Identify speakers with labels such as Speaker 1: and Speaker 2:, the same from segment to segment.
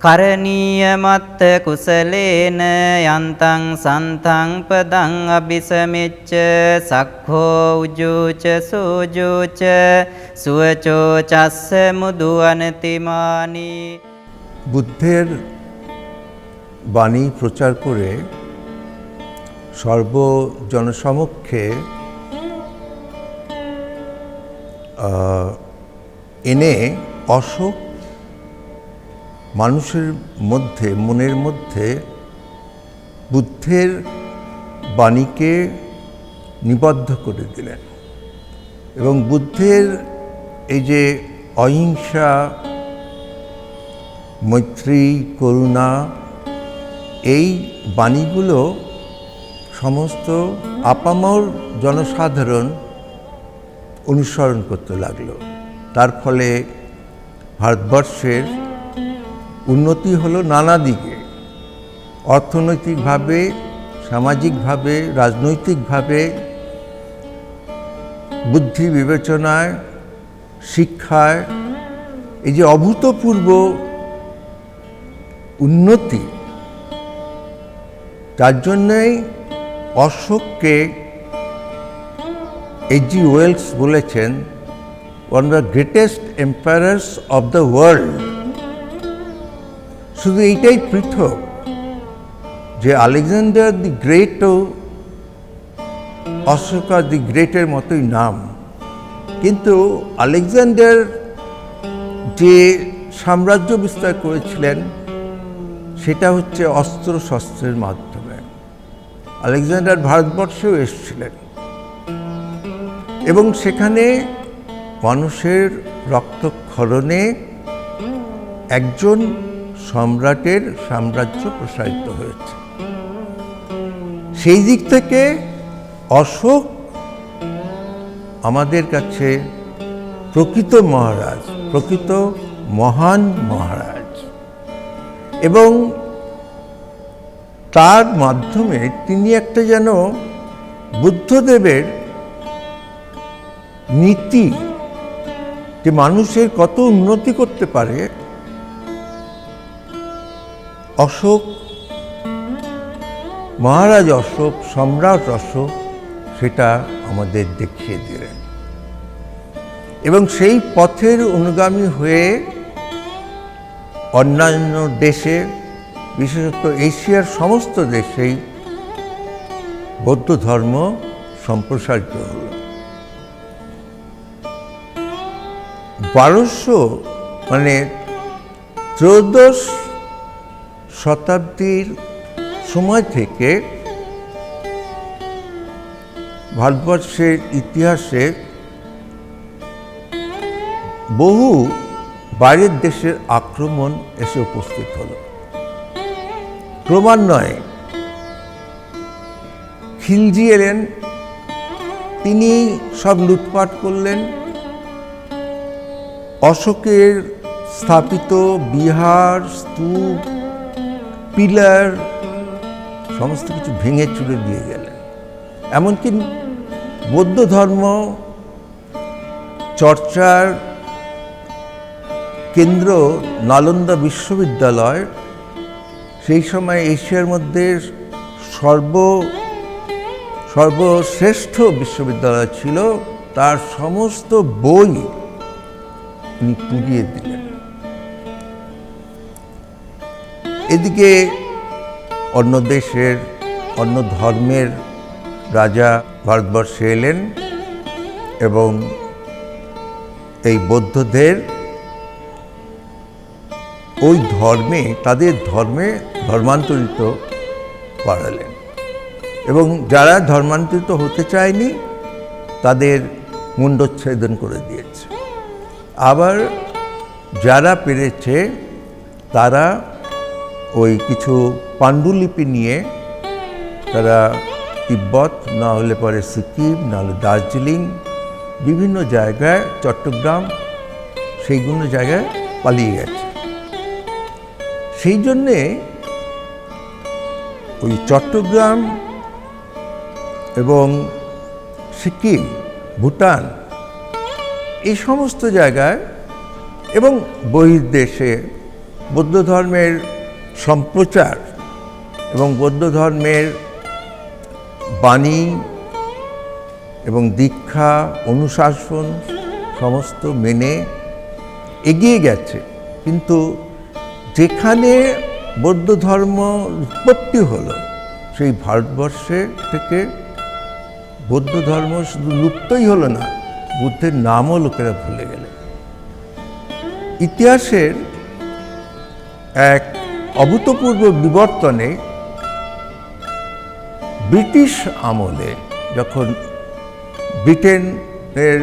Speaker 1: කරණීයමත්ත කුසලේන යන්තං සන්තං පදං අபிසමිච්ච සක්ඛෝ උජුච සූජුච සුවචෝ චස්ස මුදු අනතිමානි
Speaker 2: বুদ্ধের বাণী প্রচার করে সর্বজনসমক্ষে এনে অশোক মানুষের মধ্যে, মনের মধ্যে বুদ্ধের বাণীকে নিবদ্ধ করে দিলেন। এবং বুদ্ধের এই যে অহিংসা, মৈত্রী, করুণা, এই বাণীগুলো সমস্ত আপামর জনসাধারণ অনুসরণ করতে লাগল। তার ফলে ভারতবর্ষের উন্নতি হলো নানা দিকে। অর্থনৈতিকভাবে, সামাজিকভাবে, রাজনৈতিকভাবে, বুদ্ধি বিবেচনায়, শিক্ষায়, এই যে অভূতপূর্ব উন্নতি, তার জন্যই অশোককে এইচজি ওয়েলস বলেছেন one the greatest empires of the world শুধু এইটাই পৃথক যে আলেকজান্ডার দি গ্রেটও অশোকা দি গ্রেটের মতোই নাম। কিন্তু আলেকজান্ডার যে সাম্রাজ্য বিস্তার করেছিলেন, সেটা হচ্ছে অস্ত্র শস্ত্রের মাধ্যমে। আলেকজান্ডার ভারতবর্ষেও এসেছিলেন। এবং সেখানে মানুষের রক্তক্ষরণে একজন সম্রাটের সাম্রাজ্য প্রসারিত হয়েছে। সেই দিক থেকে অশোক আমাদের কাছে প্রকৃত মহারাজ, প্রকৃত মহান মহারাজ। এবং তার মাধ্যমে তিনি একটা যেন বুদ্ধদেবের নীতি, যে মানুষের কত উন্নতি করতে পারে অশোক, মহারাজ অশোক, সম্রাট অশোক, সেটা আমাদের দেখিয়ে দিলেন। এবং সেই পথের অনুগামী হয়ে অন্যান্য দেশে, বিশেষত এশিয়ার সমস্ত দেশেই বৌদ্ধ ধর্ম সম্প্রসারিত হল। বারোশো মানে ত্রয়োদশ শতাব্দীর সময় থেকে ভারতবর্ষের ইতিহাসে বহু বাইরের দেশের আক্রমণ এসে উপস্থিত হল। ক্রমান্বয়ে খিলজি এলেন, তিনি সব লুটপাট করলেন। অশোকের স্থাপিত বিহার, স্তূপ পিলার, সমস্ত কিছু ভেঙে চুরে দিয়ে গেলেন। এমনকি বৌদ্ধ ধর্ম চর্চার কেন্দ্র নালন্দা বিশ্ববিদ্যালয়, সেই সময় এশিয়ার মধ্যে সর্ব, সর্বশ্রেষ্ঠ বিশ্ববিদ্যালয় ছিল, তার সমস্ত বই উনি পুড়িয়ে দিলেন। এদিকে অন্য দেশের, অন্য ধর্মের রাজা ভারতবর্ষে এলেন এবং এই বৌদ্ধদের ওই ধর্মে, তাদের ধর্মে ধর্মান্তরিত করালেন। এবং যারা ধর্মান্তরিত হতে চায়নি, তাদের মুন্ডচ্ছেদন করে দিয়েছে। আবার যারা পেরেছে, তারা ওই কিছু পাণ্ডুলিপি নিয়ে তারা তিব্বত, না হলে পরে সিকিম, না হলে দার্জিলিং, বিভিন্ন জায়গায় চট্টগ্রাম, সেইগুলো জায়গায় পালিয়ে গেছে। সেই জন্যে ওই চট্টগ্রাম এবং সিকিম, ভুটান এই সমস্ত জায়গায় এবং বহির্দেশে বৌদ্ধ ধর্মের সম্প্রচার এবং বৌদ্ধ ধর্মের বাণী এবং দীক্ষা, অনুশাসন সমস্ত মেনে এগিয়ে গেছে। কিন্তু যেখানে বৌদ্ধ ধর্ম উৎপত্তি হলো, সেই ভারতবর্ষে থেকে বৌদ্ধ ধর্ম শুধু লুপ্তই হলো না, বুদ্ধের নামও লোকেরা ভুলে গেলে ইতিহাসের এক অভূতপূর্ব বিবর্তনে ব্রিটিশ আমলে যখন ব্রিটেনের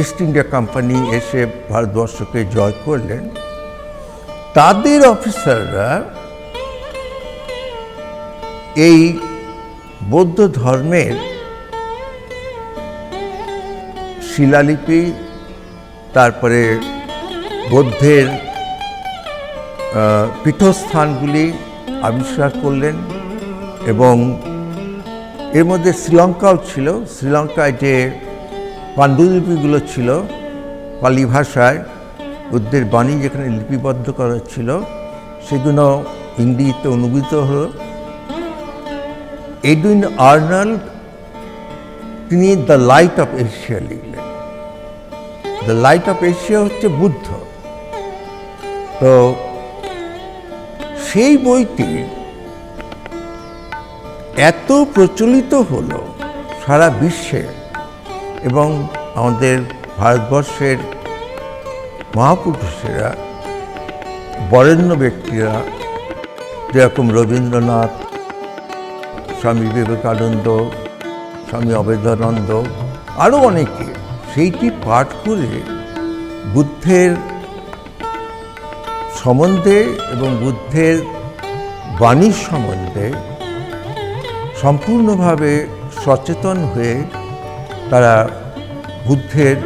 Speaker 2: ইস্ট ইন্ডিয়া কোম্পানি এসে ভারতবর্ষকে জয় করলেন, তাদের অফিসাররা এই বৌদ্ধ ধর্মের শিলালিপি, তারপরে বৌদ্ধের পীঠস্থানগুলি আবিষ্কার করলেন এবং এর মধ্যে শ্রীলঙ্কাও ছিল। শ্রীলঙ্কায় যে পাণ্ডুলিপিগুলো ছিল, পালি ভাষায় বুদ্ধের বাণী যেখানে লিপিবদ্ধ করা ছিল, সেগুলো ইংরেজিতে অনুদিত হলো। এডুইন আর্নাল্ড, তিনি দ্য লাইট অফ এশিয়া লিখলেন। দ্য লাইট অফ এশিয়া হচ্ছে বুদ্ধ। তো সেই বইটি এত প্রচলিত হলো সারা বিশ্বে এবং আমাদের ভারতবর্ষের মহাপুরুষেরা, বরেণ্য ব্যক্তিরা, যেরকম রবীন্দ্রনাথ, স্বামী বিবেকানন্দ, স্বামী অবেদানন্দ আরও অনেকে সেইটি পাঠ করে বুদ্ধের সম্বন্ধে এবং বুদ্ধের বাণীর সম্বন্ধে সম্পূর্ণভাবে সচেতন হয়ে তারা বুদ্ধের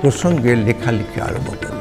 Speaker 2: প্রসঙ্গে লেখালেখি আরম্ভ করলেন